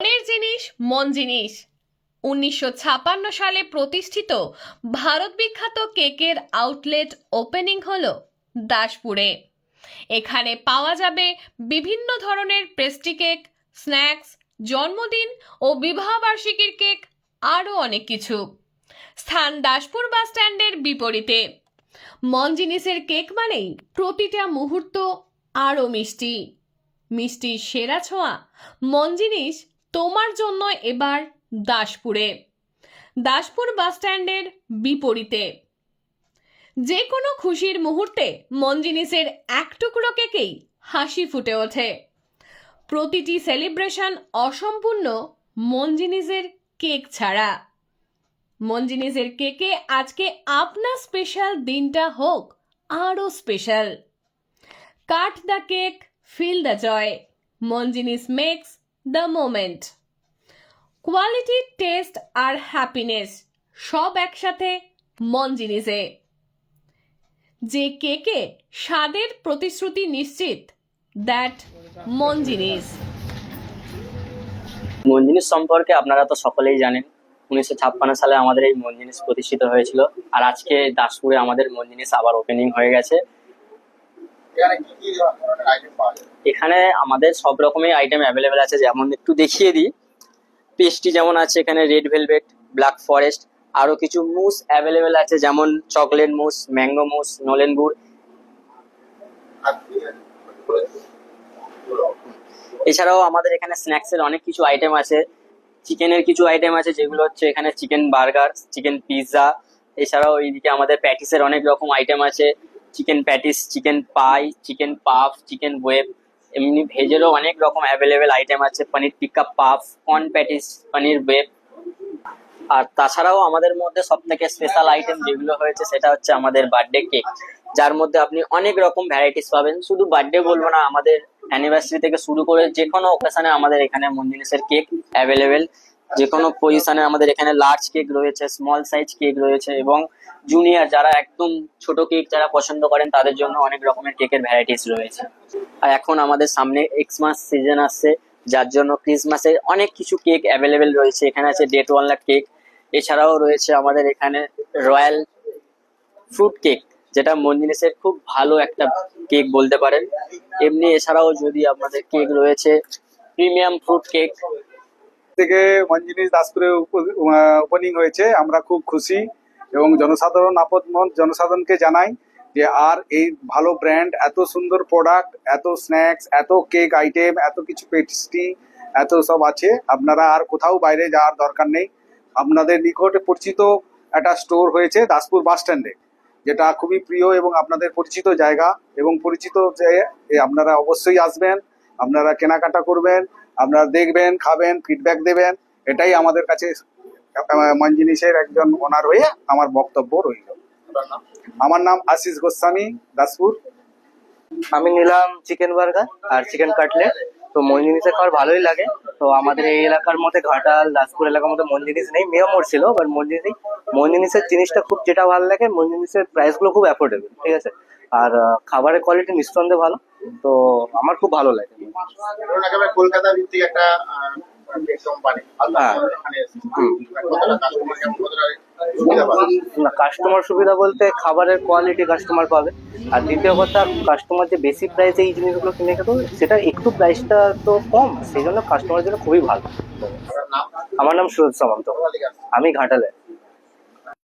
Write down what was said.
মনের জিনিস, মন জিনিস। উনিশশো সালে প্রতিষ্ঠিত ভারত বিখ্যাত কেকের আউটলেট ওপেনিং হল দাসপুরে। এখানে পাওয়া যাবে বিভিন্ন ধরনের পেস্ট্রি কেক, স্ন্যাক্স, জন্মদিন ও বিবাহবার্ষিকীর কেক, আরও অনেক কিছু। স্থান দাসপুর বাস স্ট্যান্ডের বিপরীতে। মন জিনিসের কেক মানেই প্রতিটা মুহূর্ত আরও মিষ্টি। মিষ্টির সেরা ছোঁয়া, মন জিনিস তোমার জন্য এবার দাসপুরে। দাসপুর বাস স্ট্যান্ডের বিপরীতে। যে কোনো খুশির মুহূর্তে মন জিনিসের এক টুকরো কেকেই হাসি ফুটে ওঠে। প্রতিটি সেলিব্রেশন অসম্পূর্ণ মন জিনিসের কেক ছাড়া। মন জিনিসের কেকে আজকে আপনার স্পেশাল দিনটা হোক আরও special. Cut the cake, feel the joy. Monginis makes the moment quality taste R happiness সব একসাথে মন জিনিসে। যে কেকে স্বাদের প্রতিশ্রুতি নিশ্চিত দ্যাট মন জিনিস। মন জিনিস সম্পর্কে আপনারা তো সকলেই জানেন, উনিশশো ছাপ্পান্ন সালে আমাদের এই মন জিনিস প্রতিষ্ঠিত হয়েছিল, আর আজকে দাসপুরে আমাদের মন জিনিস আবার ওপেনিং হয়ে গেছে এখানে কি কি ধরনের আইটেম পাওয়া যায় এখানে আমাদের সব রকমের আইটেম অ্যাভেলেবেল আছে, যেমন একটু দেখিয়ে দিই। পেস্ট্রি যেমন আছে, এখানে রেড ভেলভেট ব্ল্যাক ফরেস্ট আরও কিছু মুস অ্যাভেলেবেল আছে, যেমন চকলেট মুস ম্যাঙ্গো মুস নলেন গুড়। এছাড়াও আমাদের এখানে স্ন্যাক্সের অনেক কিছু আইটেম আছে। চিকেনের কিছু আইটেম আছে, যেগুলো হচ্ছে এখানে চিকেন বার্গার চিকেন পিৎজা এছাড়াও এইদিকে আমাদের প্যাটিসের অনেক রকম আইটেম আছে। Chicken patties chicken pie chicken puff chicken web এমনি ভেজেরও অনেক রকম অ্যাভেলেবেল আইটেম আছে, paneer tikka puff corn patties paneer web আর তাছাড়াও আমাদের মধ্যে সব থেকে স্পেশাল আইটেম যেগুলো হয়েছে, সেটা হচ্ছে আমাদের বার্থডে কেক যার মধ্যে আপনি অনেক রকম ভ্যারাইটিস পাবেন। শুধু বার্থডে বলব না, আমাদের অ্যানিভার্সারি থেকে শুরু করে যে কোনো ওকেশনে আমাদের এখানে মন্দিনেসের কেক অ্যাভেলেবেল যে কোনো পজিশনে আমাদের এখানে লার্জ কেক রয়েছে স্মল সাইজ কেক রয়েছে এবং জুনিয়র যারা একদম ছোট কেক যারা পছন্দ করেন, তাদের জন্য অনেক রকমের কেকের ভ্যারাইটিস রয়েছে। এখন আমাদের সামনে এক্সমাস সিজন আসছে, যার জন্য ক্রিসমাসের অনেক কিছু কেক অ্যাভেলেবেল রয়েছে। এখানে আছে ডেট ওয়ালনাট কেক এছাড়াও রয়েছে আমাদের এখানে রয়্যাল ফ্রুট কেক যেটা মঞ্জিনিসের খুব ভালো একটা কেক বলতে পারেন। এমনি এছাড়াও যদি আপনাদের কেক রয়েছে প্রিমিয়াম ফ্রুট কেক থেকে মঞ্জিনিস দাসপুরে ওপেনিং হয়েছে, আমরা খুব খুশি এবং জনসাধারণ, আপদ জনসাধারণকে জানাই যে আর এই ভালো ব্র্যান্ড এত সুন্দর প্রোডাক্ট এত স্ন্যাক্স এত কেক আইটেম এত কিছু পেস্ট্রি এত সব আছে। আপনারা আর কোথাও বাইরে যাওয়ার দরকার নেই। আপনাদের নিকটে পরিচিত একটা স্টোর হয়েছে দাসপুর বাস স্ট্যান্ডে যেটা খুবই প্রিয় এবং আপনাদের পরিচিত জায়গা এবং পরিচিত যে আপনারা অবশ্যই আসবেন আপনারা কেনাকাটা করবেন আপনারা দেখবেন খাবেন ফিডব্যাক দেবেন। এটাই আমাদের কাছে আহ, মঞ্জিনিসের একজন ওনার হয়ে আমার বক্তব্য রইল। আমার নাম আশিস গোস্বামী দাসপুর। আমি নিলাম চিকেন বার্গার আর চিকেন কাটলেট। তো মঞ্জিনিসের খাবার ভালোই লাগে। তো আমাদের এই এলাকার মধ্যে ঘাটাল দাসপুর এলাকার মধ্যে মঞ্জিনিস নেই মেয় মোড় ছিল বাট মঞ্জিনিস মঞ্জিনিসের জিনিসটা খুব যেটা ভালো লাগে মঞ্জিনিসের প্রাইসগুলো খুব অ্যাফোর্ডেবল ঠিক আছে? আর খাবারের কোয়ালিটি নিঃসন্দেহে ভালো। তো আমার খুব ভালো লাগে। কলকাতা ভিত্তিক একটা কোম্পানি হ্যাঁ। না কাস্টমার সুবিধা বলতে খাবারের কোয়ালিটি কাস্টমার পাবে। আর দ্বিতীয় কথা কাস্টমার যে বেশি প্রাইসে এই জিনিসগুলো কিনে খেতে সেটা একটু প্রাইসটা তো কম সেই জন্য কাস্টমারের জন্য খুবই ভালো। আমার নাম সুরজ সামন্ত? আমি ঘাটালে।